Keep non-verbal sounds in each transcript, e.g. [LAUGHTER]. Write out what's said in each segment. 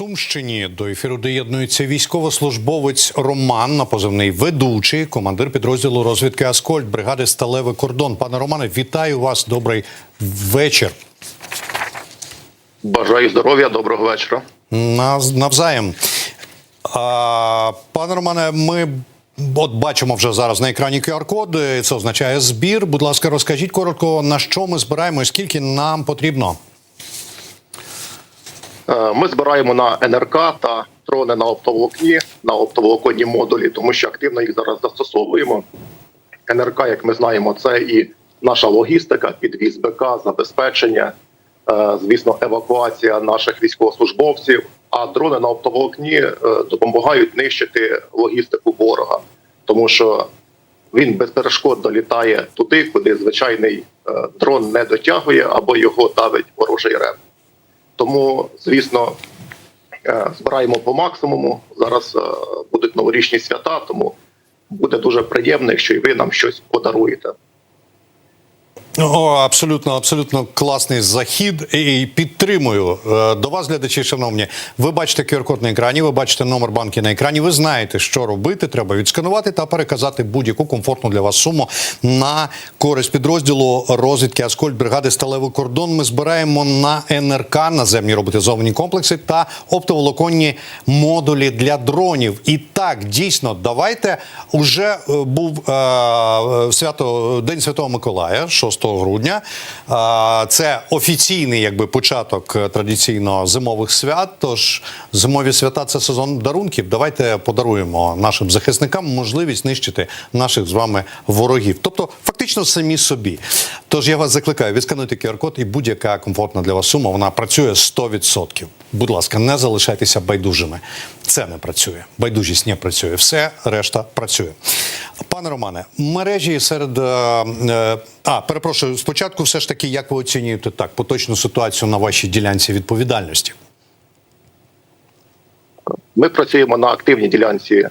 Сумщині до ефіру доєднується військовослужбовець Роман на позивний ведучий, командир підрозділу розвідки Аскольд, бригади Сталевий кордон. Пане Романе, вітаю вас. Добрий вечір. Бажаю здоров'я, доброго вечора. Нав- Навзаєм. А, пане Романе, ми от бачимо вже зараз на екрані QR-код. Це означає збір. Будь ласка, розкажіть коротко, на що ми збираємо і скільки нам потрібно. Е, Ми збираємо на НРК та дрони на оптоволокні, на оптоволоконні модулі, тому що активно їх зараз застосовуємо. НРК, як ми знаємо, це і наша логістика, підвіз БК, забезпечення, е, звісно, евакуація наших військовослужбовців. А дрони на оптоволокні е, допомагають нищити логістику ворога, тому що він без перешкод долітає туди, куди звичайний дрон не дотягує або його давить ворожий реп. Тому, звісно, е, збираємо по максимуму. Зараз е, будуть новорічні свята, тому буде дуже приємно, якщо і ви нам щось подаруєте. О, абсолютно, абсолютно класний захід і підтримую Е, до вас, глядачі, шановні. Ви бачите QR-код на екрані, ви бачите номер банки на екрані. Ви знаєте, що робити. Треба відсканувати та переказати будь-яку комфортну для вас суму на користь підрозділу розвідки Аскольд бригади Сталевий кордон. Ми збираємо на НРК наземні роботизовані комплекси та оптоволоконні модулі для дронів. І так дійсно, давайте уже е, був е, свято День Святого Миколая, 6 грудня. Це офіційний якби початок е, традиційно зимових свят. Тож зимові свята це сезон дарунків. Давайте подаруємо нашим захисникам можливість нищити наших з вами ворогів. Тобто, фактично самі собі. Тож я вас закликаю, відскануйте QR-код і будь-яка комфортна для вас сума. Вона працює 100%. Будь ласка, не залишайтеся байдужими. Це не працює. Байдужість не працює. Все решта працює. Пане Романе, мережі серед е, е, а перепрошую, спочатку, все ж таки, як ви оцінюєте так поточну ситуацію на вашій ділянці відповідальності? Ми працюємо на активній ділянці е,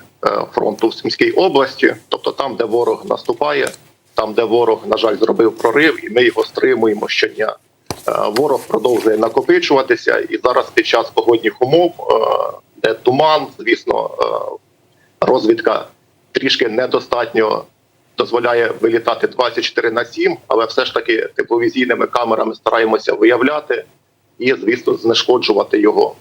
фронту в Сумській області, тобто там, де ворог наступає, там, де ворог, на жаль, зробив прорив, і ми його стримуємо щодня. Е, Ворог продовжує накопичуватися, і зараз під час погодних умов, е, де туман, звісно, розвідка трішки недостатньо дозволяє вилітати 24 на 7, але все ж таки тепловізійними камерами стараємося виявляти і, звісно, знешкоджувати його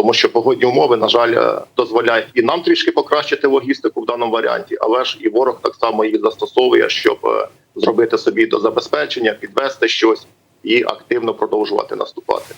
тому що погодні умови, на жаль, е, дозволяють і нам трішки покращити логістику в даному варіанті, але ж і ворог так само її застосовує, щоб е, зробити собі до забезпечення, підвести щось і активно продовжувати наступати.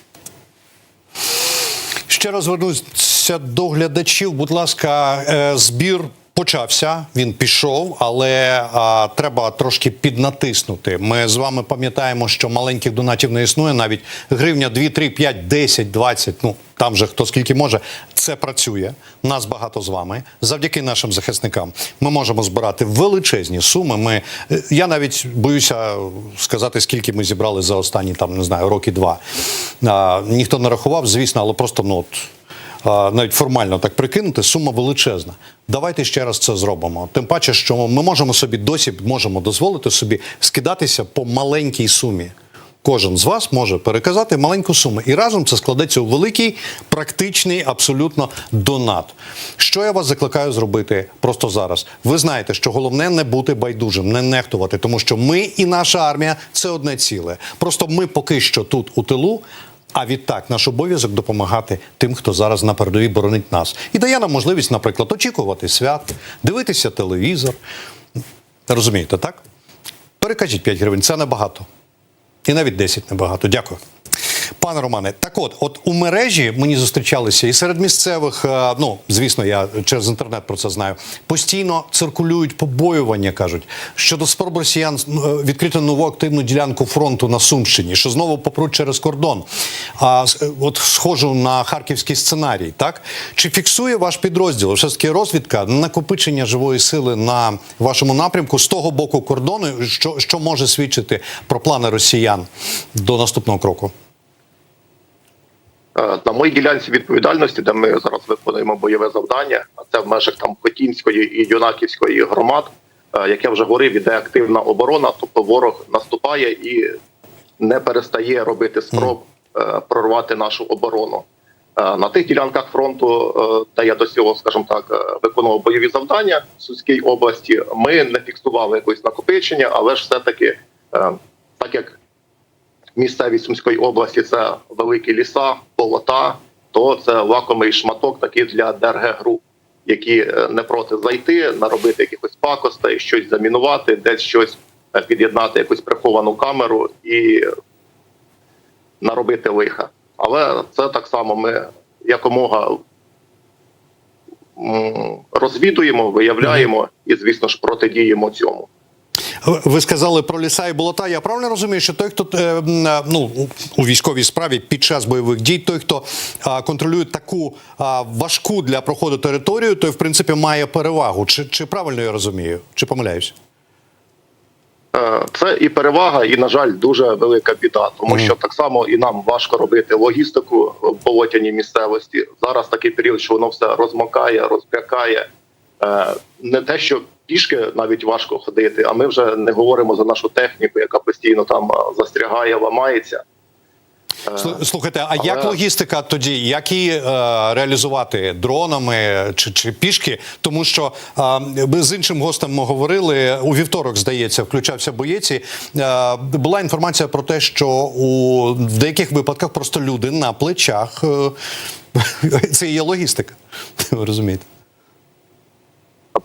Ще раз звернуся до глядачів. Будь ласка, е, збір почався, він пішов, але а, треба трошки піднатиснути. Ми з вами пам'ятаємо, що маленьких донатів не існує. Навіть гривня 2, 3, 5, 10, 20, Ну там же хто скільки може. Це працює. Нас багато з вами. Завдяки нашим захисникам ми можемо збирати величезні суми. Ми е, я навіть боюся сказати, скільки ми зібрали за останні там не знаю роки два. А, ніхто не рахував, звісно, але просто ну от навіть формально так прикинути, сума величезна. Давайте ще раз це зробимо. Тим паче, що ми можемо собі досі можемо дозволити собі скидатися по маленькій сумі. Кожен з вас може переказати маленьку суму, і разом це складеться у великий, практичний, абсолютно донат. Що я вас закликаю зробити просто зараз? Ви знаєте, що головне не бути байдужим, не нехтувати, тому що ми і наша армія це одне ціле. Просто ми поки що тут у тилу. А відтак наш обов'язок допомагати тим, хто зараз на передовій боронить нас, і дає нам можливість, наприклад, очікувати свят, дивитися телевізор. Розумієте, так? Перекажіть 5 гривень, це небагато. І навіть 10 небагато. Дякую. Пане Романе, так от, от у мережі мені зустрічалися і серед місцевих, е, ну звісно, я через інтернет про це знаю. Постійно циркулюють побоювання, кажуть, щодо спроб росіян е, відкрити нову активну ділянку фронту на Сумщині, що знову попруть через кордон. А е, от схожу на харківський сценарій, так чи фіксує ваш підрозділ? Все ж таки розвідка накопичення живої сили на вашому напрямку з того боку кордону, що, що може свідчити про плани росіян до наступного кроку? Е, На моїй ділянці відповідальності, де ми зараз виконуємо бойове завдання, а це в межах там Хотінської і Юнаківської громад, е, як я вже говорив, іде активна оборона, тобто ворог наступає і не перестає робити спроб е, прорвати нашу оборону. На тих ділянках фронту, де я до цього, скажімо так, виконував бойові завдання в Сумській області, ми не фіксували якось накопичення, але ж все-таки, е, так як місцевість Сумської області це великі ліса, болота, то це лакомий шматок такий для ДРГ груп, які е, не проти зайти, наробити якихось пакостей, щось замінувати, десь щось е, під'єднати, якусь приховану камеру і наробити лиха. Але це так само ми якомога розвідуємо, виявляємо і, звісно ж, протидіємо цьому. Ви сказали про ліса і болота. Я правильно розумію, що той, хто е, е, ну у військовій справі під час бойових дій, той, хто контролює таку важку для проходу територію, той в принципі має перевагу. Чи, чи правильно я розумію? Чи помиляюсь? Е, Це і перевага, і, на жаль, дуже велика біда, тому що так само і нам важко робити логістику в болотяній місцевості. Зараз такий період, що воно все розмокає, розпрякає. Е, Не те, що пішки навіть важко ходити, а ми вже не говоримо за нашу техніку, яка постійно там е, застрягає, ламається. Е, Слухайте, а але- як логістика тоді? Як її е, реалізувати дронами чи, чи пішки? Тому що е, ми з іншим гостем ми говорили у вівторок, здається, включався боєць. і, Е, була інформація про те, що у в деяких випадках просто люди на плечах е, [LAUGHS] це і є логістика. Ви розумієте?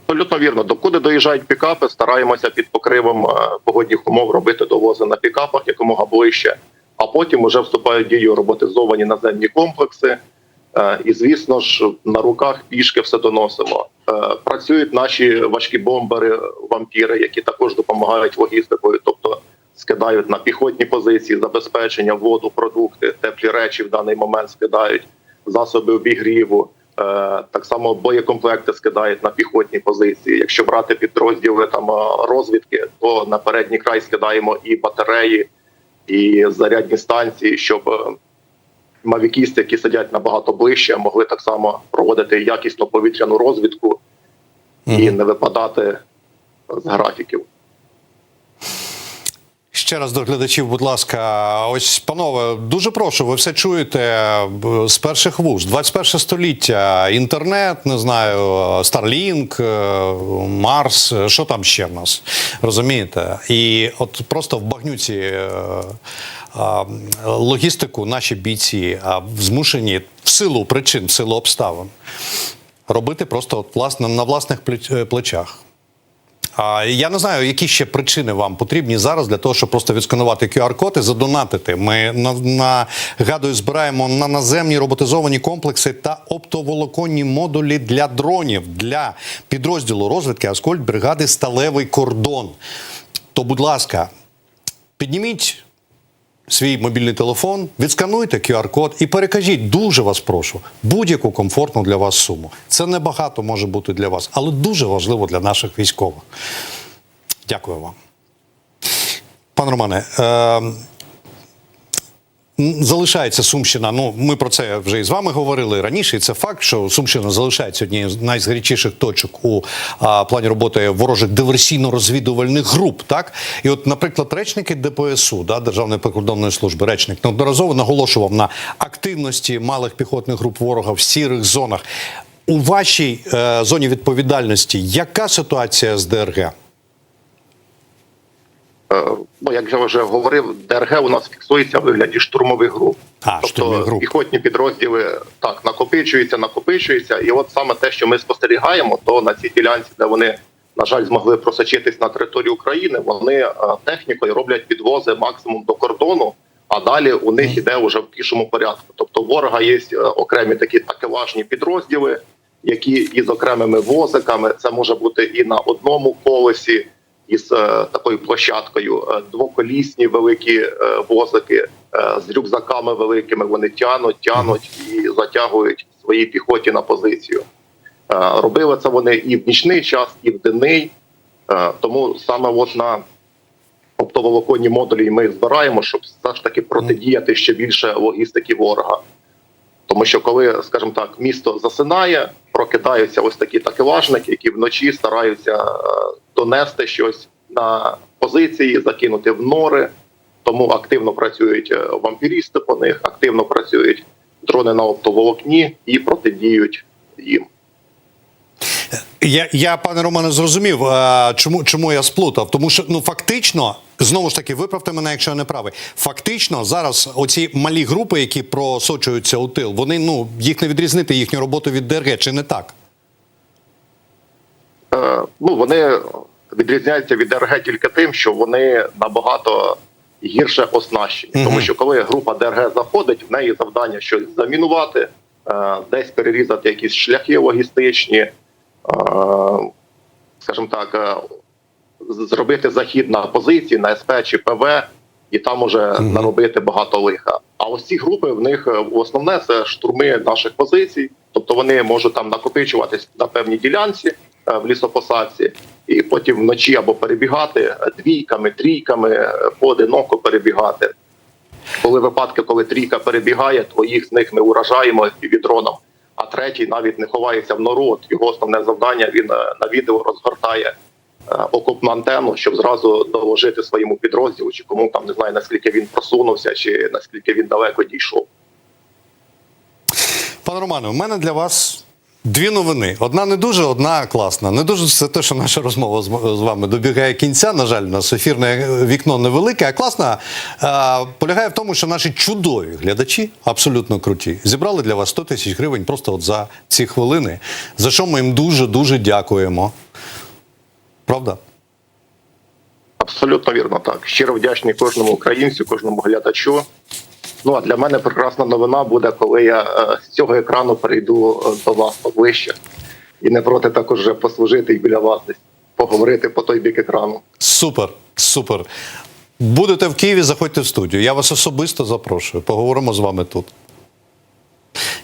Абсолютно вірно. Докуди доїжджають пікапи, стараємося під покривом е, погодних умов робити довози на пікапах якомога ближче, а потім вже вступають в дію роботизовані наземні комплекси. Е, І, звісно ж, на руках пішки все доносимо. Е, Працюють наші важкі бомбери, вампіри, які також допомагають логістикою, тобто скидають на піхотні позиції, забезпечення, воду, продукти, теплі речі в даний момент скидають, засоби обігріву. Е, Так само боєкомплекти скидають на піхотні позиції. Якщо брати підрозділи там е, розвідки, то на передній край скидаємо і батареї, і зарядні станції, щоб е, мавікісти, які сидять набагато ближче, могли так само проводити якісну повітряну розвідку і не випадати з графіків. Ще раз до глядачів, будь ласка, ось панове, дуже прошу, ви все чуєте з перших вуст. 21 століття, інтернет, не знаю, Starlink, е, Марс, е, що там ще в нас розумієте? І от просто в багнюці е, логістику наші бійці змушені в силу причин, в силу обставин робити просто от власне на власних плеч- плечах. А я не знаю, які ще причини вам потрібні зараз для того, щоб просто відсканувати QR-код і задонатити. Ми на, нагадую, збираємо на наземні роботизовані комплекси та оптоволоконні модулі для дронів для підрозділу розвідки Аскольд бригади Сталевий кордон. То, будь ласка, підніміть свій мобільний телефон, відскануйте QR-код і перекажіть, дуже вас прошу, будь-яку комфортну для вас суму. Це небагато може бути для вас, але дуже важливо для наших військових. Дякую вам. Пан Романе, е, залишається Сумщина. Ну, ми про це вже і з вами говорили раніше. І це факт, що Сумщина залишається однією з найзгарячіших точок у а, плані роботи ворожих диверсійно-розвідувальних груп. Так, і от, наприклад, речники ДПСУ, да, Державної прикордонної служби, речник неодноразово наголошував на активності малих піхотних груп ворога в сірих зонах. У вашій е, зоні відповідальності яка ситуація з ДРГ? Ну, як я вже говорив, ДРГ у нас фіксується в вигляді штурмових груп. А, тобто груп. піхотні підрозділи так накопичуються, накопичуються. І от саме те, що ми спостерігаємо, то на цій ділянці, де вони, на жаль, змогли просочитись на територію України, вони е, технікою роблять підвози максимум до кордону, а далі у них іде вже в пішому порядку. Тобто, ворога є е, окремі такі такелажні підрозділи, які із окремими возиками, це може бути і на одному колесі із е, такою площадкою, е, двоколісні великі е, возики з рюкзаками великими. Вони тянуть, тянуть і затягують свої піхоті на позицію. Робили це вони і в нічний час, і в денний. Тому саме от на оптоволоконні модулі ми збираємо, щоб все ж таки протидіяти ще більше логістики ворога. Тому що коли, скажімо так, місто засинає, прокидаються ось такі такелажники, які вночі стараються е, донести щось на позиції, закинути в нори. Тому активно працюють е, вампірісти по них, активно працюють дрони на оптоволокні і протидіють їм. Я, я пане Романе, зрозумів, чому, чому я сплутав. Тому що ну фактично, знову ж таки, виправте мене, якщо я не правий. Фактично, зараз оці малі групи, які просочуються у тил, вони ну їх не відрізнити їхню роботу від ДРГ, чи не так? Е, ну, вони відрізняються від ДРГ тільки тим, що вони набагато гірше оснащені. Мгм. Тому що коли група ДРГ заходить, в неї завдання щось замінувати, е, десь перерізати якісь шляхи логістичні, е, скажімо так, е, зробити захід на позиції, на СП чи ПВ, і там уже наробити багато лиха. А ось ці групи в них е, основне це штурми наших позицій, тобто вони можуть там накопичуватись на певній ділянці е, в лісопосадці, і потім вночі або перебігати е, двійками, трійками, поодиноко перебігати. Коли випадки, коли трійка перебігає, то їх з них ми уражаємо відроном, а третій навіть не ховається в нору. Його основне завдання він на відео розгортає окопну антенну, щоб зразу доложити своєму підрозділу, чи кому там не знаю наскільки він просунувся, чи наскільки він далеко дійшов. Пане Романе, у мене для вас дві новини. Одна не дуже, одна класна. Не дуже це те, що наша розмова з, вами добігає кінця. На жаль, у нас ефірне вікно невелике, а класна е, полягає в тому, що наші чудові глядачі, абсолютно круті, зібрали для вас 100 тисяч гривень просто от за ці хвилини. За що ми їм дуже дуже дякуємо. Правда? Абсолютно вірно так. Щиро вдячний кожному українцю, кожному глядачу. Ну а для мене прекрасна новина буде, коли я е, з цього екрану перейду е, до вас поближче. І не проти також вже послужити і біля вас поговорити по той бік екрану. Супер, супер. Будете в Києві, заходьте в студію. Я вас особисто запрошую. Поговоримо з вами тут.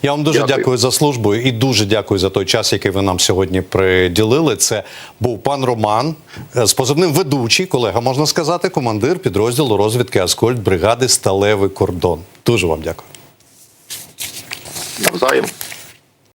Я вам дуже дякую. Дякую. за службу і дуже дякую за той час, який ви нам сьогодні приділили. Це був пан Роман е, з позивним ведучий, колега, можна сказати, командир підрозділу розвідки Аскольд бригади Сталевий кордон. Дуже вам дякую. Навзаєм.